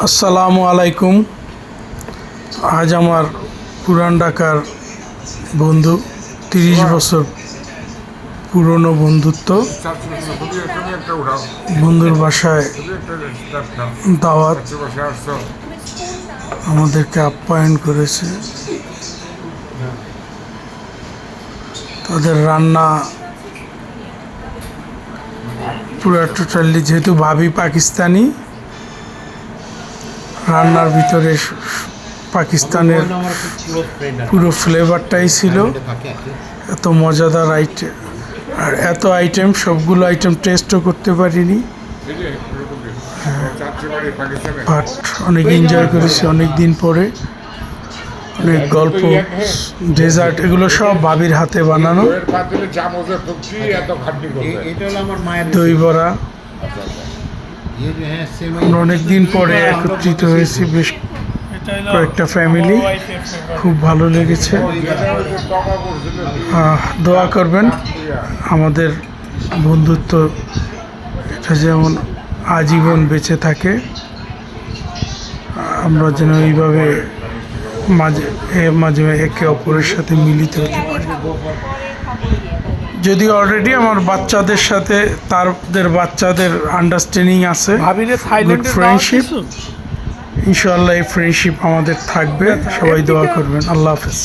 আসসালামু আলাইকুম। আজ আমার পুরান ঢাকার বন্ধু, তিরিশ বছর পুরনো বন্ধুত্ব। বন্ধুর বাসায় দাওয়াত আমাদেরকে আপ্যায়ন করেছে। তাদের রান্না পুরো টোটালি যেহেতু ভাবি পাকিস্তানি রান্নার ভিতরে পাকিস্তানের পুরো ফ্লেভারটাই ছিল। এত মজাদার আইটেম আর এত আইটেম সবগুলো আইটেম টেস্টও করতে পারিনি। বাট অনেক এনজয় করেছি অনেক দিন পরে। অনেক গল্প ডেজার্ট এগুলো সব বাবির হাতে বানানো। দই বড়া। আমরা অনেক দিন পরে একত্রিত হয়েছি, বেশ কয়েকটা ফ্যামিলি খুব ভালো লেগেছে। দোয়া করবেন। আমাদের বন্ধুত্ব এটা যেমন আজীবন বেঁচে থাকে, আমরা যেন এইভাবে মাঝে মাঝে একে অপরের সাথে মিলিত হতে পারি। যদি অলরেডি আমার বাচ্চাদের সাথে তাদের বাচ্চাদের আন্ডারস্ট্যান্ডিং আছে। গুড ফ্রেন্ডশিপ ইনশাআল্লাহ এই ফ্রেন্ডশিপ আমাদের থাকবে। সবাই দোয়া করবেন। আল্লাহ হাফেজ।